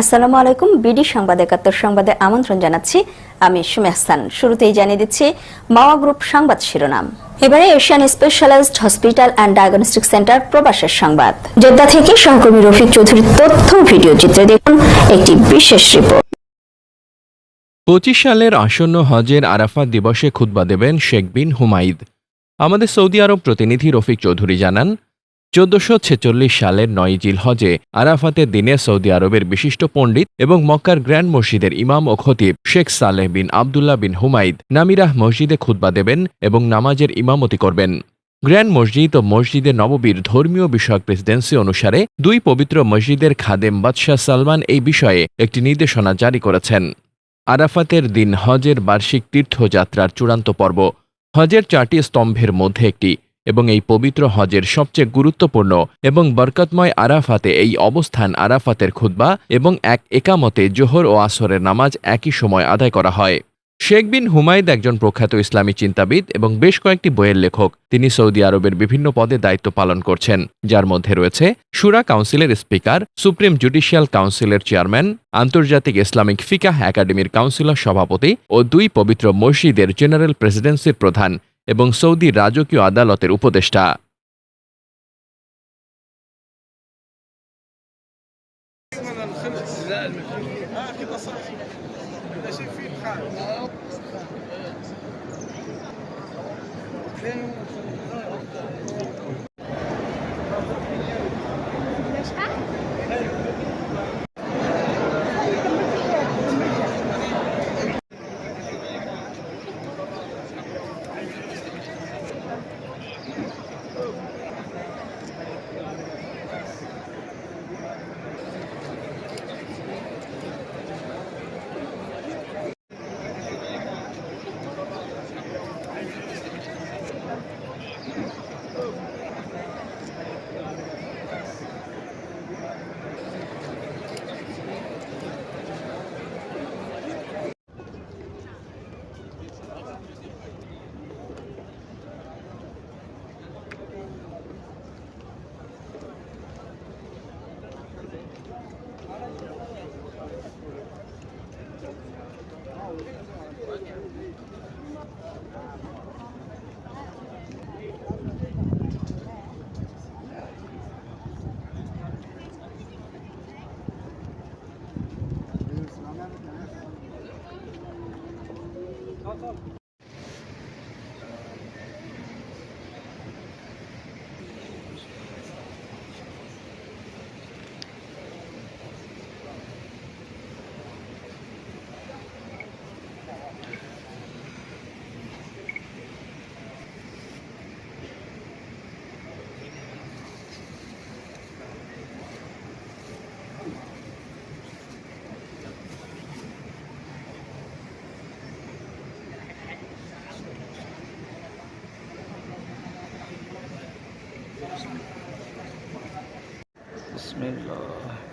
আসসালামু আলাইকুম, বিডি সংবাদ একাত্তর সংবাদে আমন্ত্রণ জানাচ্ছি। আমি সুমে হাসান। শুরুতেই জানিয়ে দিচ্ছি, মাওয়া গ্রুপ সংবাদ শিরোনাম। এবারে Asian specialised hospital and diagnostic centre প্রবাসের সংবাদ। জেদ্দা থেকে সহকর্মী রফিক চৌধুরীর তথ্য ভিডিও চিত্রে দেখুন একটি বিশেষ রিপোর্ট। পঁচিশ সালের আসন্ন হজের আরাফাত দিবসে খুতবা দেবেন শেখ বিন হুমাইদ আমাদের সৌদি আরব প্রতিনিধি রফিক চৌধুরী জানান চোদ্দশো ছেচল্লিশ সালের নয় জিল হজে আরাফাতের দিনে সৌদি আরবের বিশিষ্ট পণ্ডিত এবং মক্কার গ্র্যান্ড মসজিদের ইমাম ও খতিব শেখ সালেহ বিন আবদুল্লাহ বিন হুমাইদ নামিরাহ মসজিদে খুতবা দেবেন এবং নামাজের ইমামতি করবেন। গ্র্যান্ড মসজিদ ও মসজিদে নববীর ধর্মীয় বিষয়ক প্রেসিডেন্সি অনুসারে দুই পবিত্র মসজিদের খাদেম বাদশাহ সালমান এই বিষয়ে একটি নির্দেশনা জারি করেছেন। আরাফাতের দিন হজের বার্ষিক তীর্থযাত্রার চূড়ান্ত পর্ব। হজের চারটি স্তম্ভের মধ্যে একটি এবং এই পবিত্র হজের সবচেয়ে গুরুত্বপূর্ণ এবং বরকতময় আরাফাতে এই অবস্থান আরাফাতের খুতবা এবং এক একামতে জোহর ও আসরের নামাজ একই সময় আদায় করা হয়। শেখ বিন হুমায়দ একজন প্রখ্যাত ইসলামী চিন্তাবিদ এবং বেশ কয়েকটি বইয়ের লেখক। তিনি সৌদি আরবের বিভিন্ন পদে দায়িত্ব পালন করছেন, যার মধ্যে রয়েছে সুরা কাউন্সিলের স্পিকার, সুপ্রিম জুডিশিয়াল কাউন্সিলের চেয়ারম্যান, আন্তর্জাতিক ইসলামিক ফিকাহ একাডেমির কাউন্সিলর সভাপতি ও দুই পবিত্র মসজিদের জেনারেল প্রেসিডেন্সির প্রধান। এবং সৌদি রাজকীয় আদালতের উপদেষ্টা চল চল Bismillah.